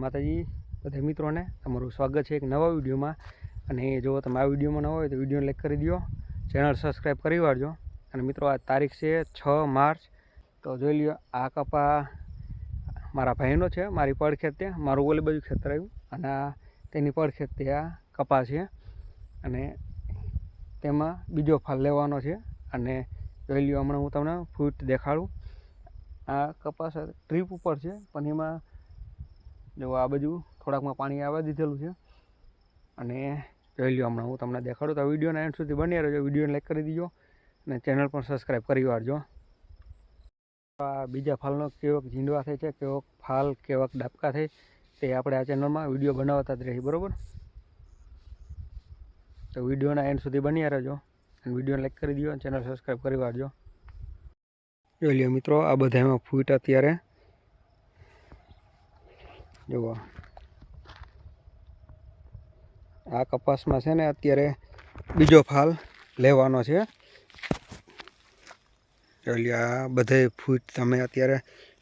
માતાજી, બધા મિત્રોને તમારું સ્વાગત છે એક નવા વિડીયોમાં. અને જો તમે આ વિડીયોમાં ન હોય તો વીડિયો લાઈક કરી દો, ચેનલ સબસ્ક્રાઈબ કરી વાળજો. અને મિત્રો, આ તારીખ છે છ માર્ચ. તો જોઈ લ્યો, આ કપા મારા ભાઈનો છે, મારી પડખેત તે મારું ઓલી બાજુ ખેતર આવ્યું. અને તેની પડખેત તે આ કપા છે. અને તેમાં બીજો ફાલ લેવાનો છે. અને જોઈ લ્યો, હમણાં હું તમને ફૂટ દેખાડું. આ કપાસ ટ્રીપ ઉપર છે, પણ એમાં જો આ બાજુ થોડાકમાં પાણી આવવા દીધેલું છે. અને જોઈ લ્યો હમણાં હું તમને દેખાડું તો વિડીયોના એન્ડ સુધી બની રહેજો. વિડીયોને લાઈક કરી દીજો અને ચેનલ પણ સબસ્ક્રાઈબ કરી વાળજો. આ બીજા ફાલનો કેવોક ઝીંડવા થાય છે, કેવોક ફાલ, કેવોક ડાબકા થાય તે આપણે આ ચેનલમાં વીડિયો બનાવતા જ રહી બરાબર? તો વિડીયોના એન્ડ સુધી બની રહેજો અને વિડીયોને લાઈક કરી દો અને ચેનલ સબસ્ક્રાઈબ કરી વાળજો. જોઈ લ્યો મિત્રો, આ બધા એમાં ફૂટ અત્યારે જુઓ. આ કપાસમાં છે ને અત્યારે બીજો ફાલ લેવાનો છે. લ્યો, આ બધે ફૂટ તમે અત્યારે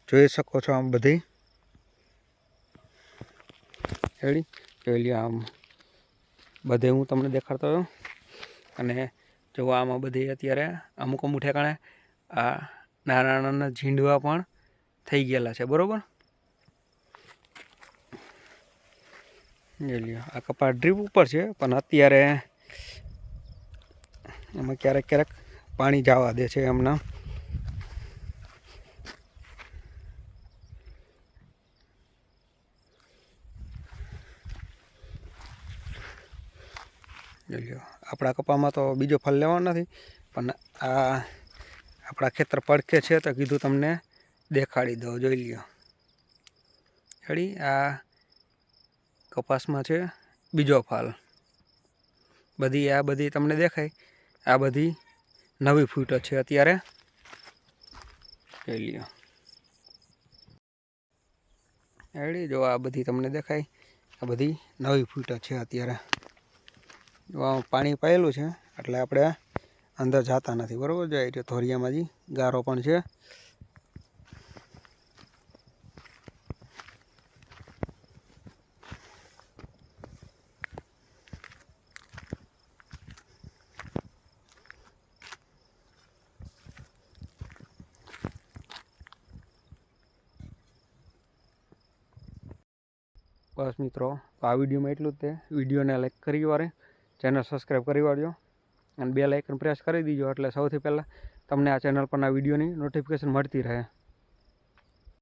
જોઈ શકો છો આમ બધી. હેડી જોઈ આમ બધે હું તમને દેખાડતો હતો અને જો આમાં બધી અત્યારે અમુક અમુક ઠેકાણે આ નાના નાના ઝીંડવા પણ થઈ ગયેલા છે, બરાબર? લ્યો. આ કપા ડ્રીપ ઉપર છે, પણ અત્યારે એમાં ક્યારેક ક્યારેક પાણી જવા દે છે એમના. લ્યો. આપણા કપામાં તો બીજો ફળ લેવાનો નથી, પણ આ આપણા ખેતર પડખે છે તો કીધું તમને દેખાડી દો જોઈ લ્યો. ચડી આ કપાસમાં છે, બીજો ફાલ. બધી આ બધી તમને દેખાય. આ બધી નવી ફૂટો છે અત્યારે. જોઈ લ્યો. એડી જો આ બધી તમને દેખાય. આ બધી નવી ફૂટો છે અત્યારે. જો પાણી પાયેલું છે, એટલે આપણે અંદર જતા નથી. બરાબર? જો એટલે ધોરિયામાં ગારો પણ છે. બસ મિત્રો, તો આ વિડીયોમાં એટલું જ તે. વિડીયોને લાઈક કરી વારે ચેનલ સબસ્ક્રાઈબ કરી વાળજો, અને બે લાઇકન પ્રેસ કરી દીજો, એટલે સૌથી પહેલાં તમને આ ચેનલ પરના વિડીયોની નોટિફિકેશન મળતી રહે.